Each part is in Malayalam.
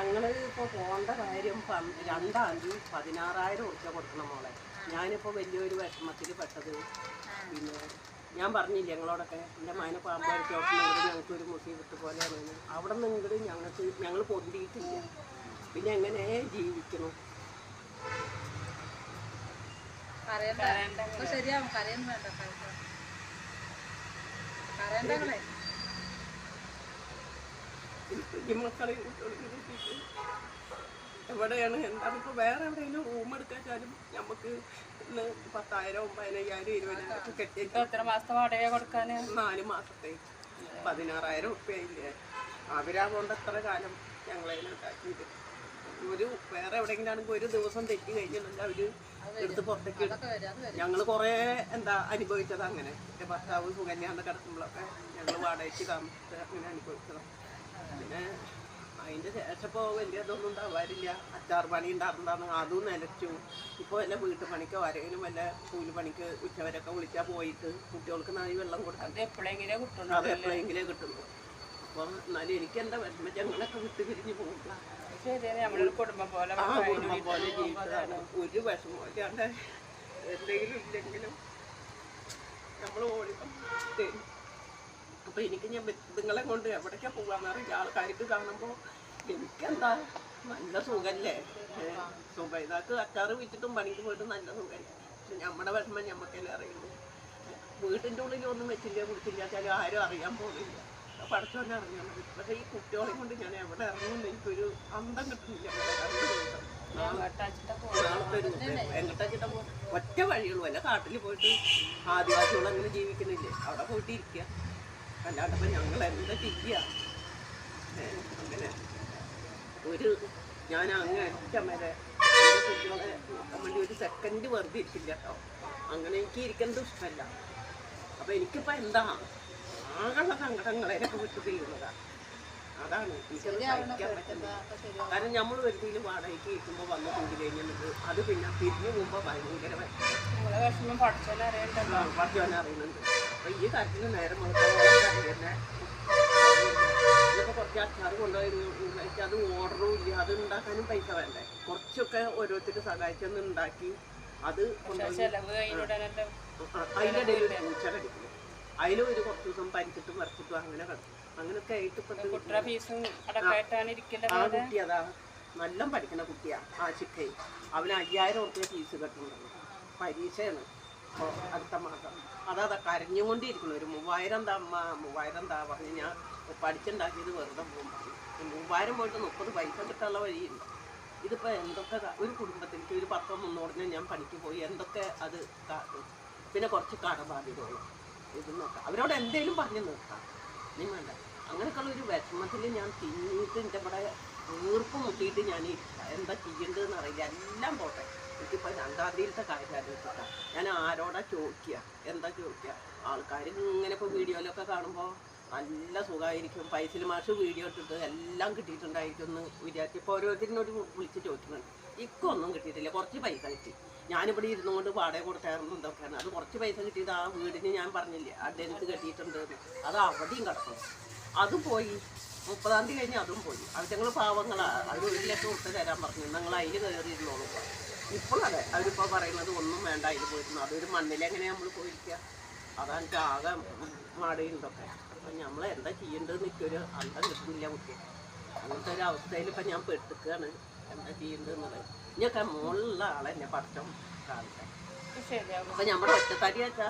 ഞങ്ങൾ ഇപ്പോൾ പോകേണ്ട കാര്യം രണ്ടാം തീയതി പതിനാറായിരം ഉറുപ്പ്യ കൊടുക്കണം മോളെ. ഞാനിപ്പോൾ വലിയൊരു വിഷമത്തിൽ പെട്ടത്. പിന്നെ ഞാൻ പറഞ്ഞില്ല ഞങ്ങളോടൊക്കെ എന്റെ മകനെ പാമ്പായിട്ട് ഞങ്ങൾക്ക് ഒരു മുസീബത്ത് പോലെയാണ് അവിടെ നിന്ന് ഇങ്ങോട്ട് ഞങ്ങൾക്ക് ഞങ്ങൾ പൊന്തിയിട്ടില്ല. പിന്നെ എങ്ങനെ ജീവിക്കണം ശരിയാവും. കരയൊന്നും വേണ്ട. മക്കളെ കുട്ടികൾക്ക് കിട്ടിയിട്ട് എവിടെയാണ് വേറെ എവിടെയെങ്കിലും റൂം എടുക്കാച്ചാലും നമുക്ക് ഇന്ന് പത്തായിരം പതിനയ്യായിരം ഇരുപതിനായിരം കെട്ടിയിട്ട് എത്ര മാസത്തെ വാടക കൊടുക്കാന്? നാല് മാസത്തെ. പതിനാറായിരം ഉറുപ്പ്യയില്ലേ? അവരാകൊണ്ട് എത്ര കാലം ഞങ്ങളതിനുണ്ടാക്കിയത് ഒരു വേറെ എവിടെയെങ്കിലും ആണെങ്കിൽ ഒരു ദിവസം തെറ്റി കഴിഞ്ഞിട്ടുണ്ടെങ്കിൽ അവർ എടുത്ത് പുറത്തേക്ക് ഞങ്ങൾ കുറേ എന്താ അനുഭവിച്ചത് അങ്ങനെ എന്റെ ഭർത്താവ് സുകന്യാന്ന് കിടക്കുമ്പോഴൊക്കെ ഞങ്ങൾ വാടകയ്ക്ക് താമസിച്ച് അങ്ങനെ അനുഭവിച്ചതാണ്. പിന്നെ അതിന്റെ ശേഷം ഇപ്പോൾ വലിയ ഇതൊന്നും ഉണ്ടാവാറില്ല. അച്ചാർ പണി ഉണ്ടാകുന്നതാണ് അതും നിലച്ചു ഇപ്പോൾ വല്ല വീട്ടുപണിക്കോ ആരെങ്കിലും വല്ല കൂലിപ്പണിക്ക് ഉച്ചവരൊക്കെ വിളിച്ചാൽ പോയിട്ട് കുട്ടികൾക്ക് നായി വെള്ളം കൊടുക്കാം അത് കിട്ടുന്നു കിട്ടുള്ളൂ അത് എപ്പോഴെങ്കിലേ കിട്ടുള്ളൂ. അപ്പം എന്നാലും എനിക്ക് എന്താ വിഷമം? ഞങ്ങളൊക്കെ വിട്ട് പിരിഞ്ഞ് ശരിയാണ്. കുടുംബം പോലെ ഒരു വിഷമം എന്തെങ്കിലും ഇല്ലെങ്കിലും അപ്പൊ എനിക്ക് ഞാൻ നിങ്ങളെ കൊണ്ട് എവിടേക്കാ പോകാന്ന് അറിയില്ല. ആൾക്കാർക്ക് കാണുമ്പോൾ എനിക്കെന്താ? നല്ല സുഖല്ലേ? സുഖം അച്ചാറ് വിറ്റിട്ടും പണിക്ക് പോയിട്ട് നല്ല സുഖമല്ലേ പക്ഷെ നമ്മുടെ വിഷമം ഞമ്മക്കല്ലേ അറിയുള്ളൂ. വീട്ടിന്റെ ഉള്ളിൽ ഒന്നും വെച്ചില്ല കുടിച്ചില്ല വെച്ചാൽ ആരും അറിയാൻ പോകുന്നില്ല പഠിച്ചോണ്ട് അറിഞ്ഞാൽ മതി. പക്ഷേ ഈ കുട്ടികളെ കൊണ്ട് ഞാൻ എവിടെ ഇറങ്ങുന്നു എനിക്കൊരു അന്തം കിട്ടുന്നില്ല. ഒറ്റ വഴിയുള്ളൂ അല്ല കാട്ടിൽ പോയിട്ട് ആദിവാസികൾ അങ്ങനെ ജീവിക്കുന്നില്ലേ? അവിടെ പോയിട്ട് ഇരിക്കുക അല്ലാണ്ട് ഇപ്പം ഞങ്ങൾ എന്താ ചെയ്യുക അങ്ങനെ. ഒരു ഞാൻ അങ്ങ് അറ്റം വരെ കുട്ടികളെ നോക്കാൻ വേണ്ടി ഒരു സെക്കൻഡ് വെറുതെ ഇരിക്കില്ല കേട്ടോ. അങ്ങനെ എനിക്ക് ഇരിക്കുന്നത് ഇഷ്ടമല്ല. അപ്പം എനിക്കിപ്പോൾ എന്താ? ആകെയുള്ള സങ്കടങ്ങളെയൊക്കെ വിട്ടു തീരുന്നതാണ് അതാണ് എനിക്കത് സഹിക്കാൻ പറ്റുന്നത്. കാരണം നമ്മൾ വരുന്നതിൽ വാടകയ്ക്ക് ഇരിക്കുമ്പോൾ വന്ന് കൂടി കഴിഞ്ഞിട്ട് അത് പിന്നെ തിരിഞ്ഞു പോകുമ്പോൾ ഭയങ്കര വിഷമം. അപ്പം ഈ കാര്യത്തിൽ നേരെ മുളക്കാൻ തന്നെ. ഇതൊക്കെ കുറച്ച് അച്ചാർ കൊണ്ടുപോയി അത് ഓർഡറും ഇല്ല. അത് ഉണ്ടാക്കാനും പൈസ വേണ്ടേ? കുറച്ചൊക്കെ ഓരോരുത്തർ സഹായിച്ചൊന്ന് ഉണ്ടാക്കി അത് അതിന്റെ ഇടയിൽ അതിലും ഒരു കുറച്ച് ദിവസം പരിച്ചിട്ടും വരച്ചിട്ടും അങ്ങനെ കിടക്കും. അങ്ങനെയൊക്കെ ആയിട്ട് ഇപ്പം ആ കുട്ടി അതാ നല്ല പഠിക്കുന്ന കുട്ടിയാ ആ ചിക്കയും അവന് അയ്യായിരം ഉറുപ്പ്യ ഫീസ് കെട്ടുന്നുണ്ട് പരീക്ഷയാണ്. അടുത്ത മാസം അതാ കരഞ്ഞുകൊണ്ടിരിക്കുന്നു. ഒരു മൂവായിരം താ അമ്മ മൂവായിരം താ പറഞ്ഞ് ഞാൻ പഠിച്ചുണ്ടാക്കിയത് വെറുതെ പോകും മൂവായിരം പോയിട്ട് മുപ്പത് പൈസ കിട്ടാനുള്ള വഴിയുണ്ട്? ഇതിപ്പോൾ എന്തൊക്കെ ഒരു കുടുംബത്തിലേക്ക് ഒരു പത്തോ മുന്നൂറിന് ഞാൻ പണിക്ക് പോയി എന്തൊക്കെ അത് പിന്നെ കുറച്ച് കടബാധ്യതകളും നോക്കാം അവരോട് എന്തെങ്കിലും പറഞ്ഞു നിർത്താം. നീ വേണ്ട. അങ്ങനെയൊക്കെയുള്ള ഒരു വിഷമത്തിൽ ഞാൻ തിന്നിട്ട് എന്റെ ഇവിടെ വീർപ്പ് മുട്ടിയിട്ട് ഞാൻ. എന്താ ചെയ്യേണ്ടതെന്ന് അറിയില്ല. എല്ലാം പോട്ടെ. എനിക്കിപ്പോൾ രണ്ടാം തീയതിയിലത്തെ കാര്യം ആലോചിച്ചിട്ടാ ഞാൻ ആരോടാ ചോദിക്കുക എന്താ ചോദിക്കുക ആൾക്കാർ ഇങ്ങനെ ഇപ്പോൾ വീഡിയോയിലൊക്കെ കാണുമ്പോൾ നല്ല സുഖമായിരിക്കും പൈസയിൽ മാഷ് വീഡിയോ ഇട്ടിട്ട് എല്ലാം കിട്ടിയിട്ടുണ്ടായിരിക്കും എന്ന് വിചാരിച്ച് ഇപ്പോൾ ഓരോരുത്തരിനോട് വിളിച്ച് ചോദിക്കുന്നുണ്ട്. ഇക്കൊന്നും കിട്ടിയിട്ടില്ല. കുറച്ച് പൈസ കിട്ടി. ഞാനിവിടെ ഇരുന്നു കൊണ്ട് വാടക കൊടുത്തായിരുന്നു ഇതൊക്കെയാണ്. അത് കുറച്ച് പൈസ കിട്ടിയത് ആ വീടിന് ഞാൻ പറഞ്ഞില്ലേ? അഡ്വാൻസ് കെട്ടിയിട്ടുണ്ട് അത് അവിടെയും കിടക്കണം. അതും പോയി. മുപ്പതാം തീയതി കഴിഞ്ഞ് അതും പോയി. അത് ഞങ്ങൾ പാവങ്ങളാ. അത് ഒരു ലക്ഷം കൊടുത്ത് തരാൻ പറഞ്ഞു. ഞങ്ങൾ അതിൽ കയറിയിരുന്നോളൂ. ഇപ്പോഴതെ അവരിപ്പോൾ പറയുന്നത് ഒന്നും വേണ്ട അതിൽ പോയിരുന്നു. അതൊരു മണ്ണിലെങ്ങനെ നമ്മൾ പോയിരിക്കുക അതാണ് ആകെ മാടിയുണ്ടൊക്കെ അപ്പം നമ്മൾ എന്താ ചെയ്യേണ്ടതെന്ന് എനിക്കൊരു അന്തം കിട്ടുന്നില്ല കുട്ടി അങ്ങനത്തെ ഒരു അവസ്ഥയിൽ ഇപ്പം ഞാൻ പെട്ടിക്കുകയാണ് എന്താ ചെയ്യേണ്ടതെന്നുള്ളത് ഇനിയൊക്കെ മുകളിലുള്ള ആളെന്നെ പഠിച്ചം? കാണട്ടെ. അപ്പൊ നമ്മുടെ ഒറ്റത്തടി വെച്ചാ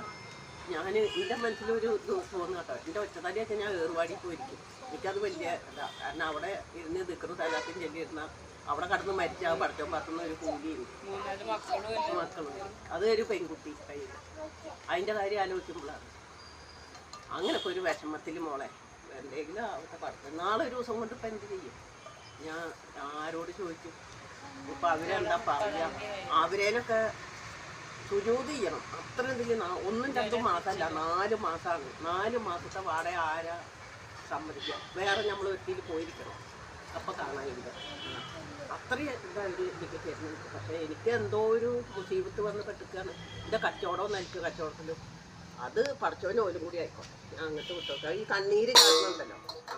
ഞാൻ എന്റെ മനസ്സിലൊരു ഇത് തോന്നുന്നു കേട്ടോ. എന്റെ ഒറ്റത്തടി വെച്ചാൽ ഞാൻ ഏറുവാടി പോയിരിക്കും. എനിക്കത് വലിയ ഇതാണ് കാരണം അവിടെ ഇരുന്ന് ദിക്കറ് തലാത്തിന്റെ ചെല്ലിയിരുന്ന അവിടെ കടന്ന് മരിച്ച പഠിച്ചോ പറ്റുന്ന ഒരു കൂലിയും മക്കളും. അത് ഒരു പെൺകുട്ടി കയ്യിൽ അതിന്റെ കാര്യം ആലോചിക്കുമ്പോഴാണ്. അങ്ങനൊക്കെ ഒരു വിഷമത്തിൽ മോളെ എന്തെങ്കിലും അവിടെ പടക്കം നാളെ ഒരു ദിവസം കൊണ്ട് ഇപ്പം എന്ത് ചെയ്യും? ഞാൻ ആരോട് ചോദിക്കും? ഇപ്പം അവരെന്താ പറയുക അവരേനൊക്കെ സുജൂതി ചെയ്യണം. അത്ര എന്തെങ്കിലും ഒന്നും രണ്ടും മാസമല്ല നാല് മാസമാണ് നാല് മാസത്തെ വാടക ആരാ സമ്മതിക്കുക? വേറെ നമ്മൾ വ്യക്തിയിൽ പോയിരിക്കണം. അപ്പോൾ കാണാനില്ല. അത്രയും ഇതാ ഒരു ഇതിക്ക് തരുന്നുണ്ട് പക്ഷേ എനിക്ക് എന്തോ ഒരു മുസീബത്ത് വന്ന് പെട്ടിക്കാണ്. എന്റെ കച്ചവടം എനിക്ക് കച്ചവടത്തിലും അത് പഠിച്ചവനും ഓലും കൂടി ആയിക്കോട്ടെ. ഞാൻ അങ്ങോട്ട് വിട്ടോക്കാം ഈ കണ്ണീര് കാണുന്നുണ്ടല്ലോ. ആ,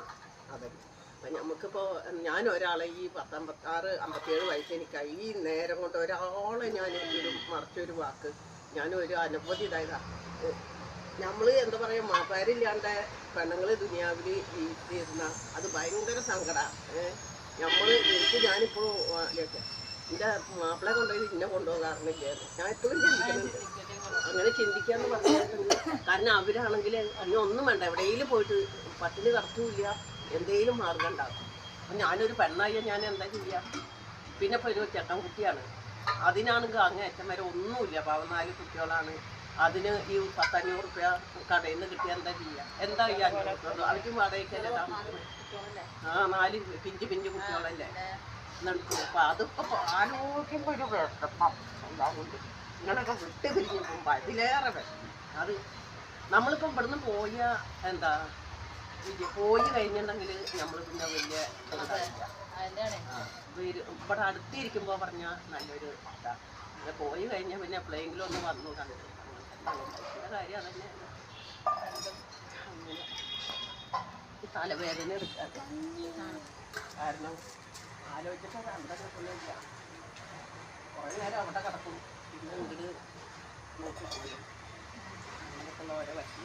അതെ. അപ്പം നമുക്കിപ്പോൾ ഞാൻ ഒരാളെ ഈ പത്തമ്പത്താറ് അമ്പത്തിയേഴ് വയസ്സ് എനിക്കായി ഈ നേരം കൊണ്ട് ഒരാളെ ഞാൻ ഒരു മറച്ചൊരു വാക്ക്. ഞാൻ ഒരു അനവധി ഇതായതാണ് നമ്മൾ എന്താ പറയുക മാപ്പാരില്ലാണ്ട് പെണ്ണുങ്ങൾ ദുനിയാവിൽ ജീവിച്ചിരുന്ന അത് ഭയങ്കര സങ്കടമാണ് നമ്മൾ എനിക്ക് ഞാനിപ്പോൾ എന്റെ മാപ്പിളെ കൊണ്ടുപോയി ഇന്നെ കൊണ്ടുപോകാറില്ലായിരുന്നു ഞാൻ എപ്പോഴും ചിന്തിക്കുന്നുണ്ട്. അങ്ങനെ ചിന്തിക്കാന്ന് പറഞ്ഞു കാരണം അവരാണെങ്കിൽ അതിന് ഒന്നും വേണ്ട. എവിടെയെങ്കിലും പോയിട്ട് പട്ടിന് കറക്കൂല എന്തെങ്കിലും മാർഗം ഉണ്ടാകും അപ്പം ഞാനൊരു പെണ്ണായ ഞാൻ എന്താ ചെയ്യുക പിന്നെ ഇപ്പോൾ ഒരു ചെക്കൻ കുട്ടിയാണ് അതിനാണെങ്കിൽ അങ്ങേറ്റം വരെ ഒന്നുമില്ല. പതിനാല് കുട്ടികളാണ്. അതിന് ഈ പത്തഞ്ഞൂറ് റുപ്യ കടയിൽ നിന്ന് കിട്ടിയാൽ എന്താ ചെയ്യുക എന്താ ഈ അഞ്ഞൂറ് റുപ്യ അവർക്കും വാടകയ്ക്കല്ലേ ആ നാല് പിഞ്ച് പിഞ്ച് കുട്ടികളല്ലേ? വിഷമം. അത് നമ്മളിപ്പം ഇവിടുന്ന് പോയ എന്താ പോയി കഴിഞ്ഞിട്ടുണ്ടെങ്കിൽ നമ്മൾ പിന്നെ വലിയ. ഇവിടെ അടുത്തിരിക്കുമ്പോൾ പറഞ്ഞാൽ നല്ലൊരു ഇതാ. പിന്നെ പോയി കഴിഞ്ഞാൽ പിന്നെ എപ്പോഴെങ്കിലും ഒന്ന് വന്നു കണ്ടു കാര്യം ഈ തലവേദന എടുക്കാതെ. കാരണം ആലോചിച്ചിട്ട് അത് അന്തം കിട്ടുന്നില്ല കുറേ നേരം അവിടെ കിടക്കും പിന്നെ ഇങ്ങോട്ട് നോക്കി പോയി അങ്ങനെയൊക്കെയുള്ള ഓരോ വശം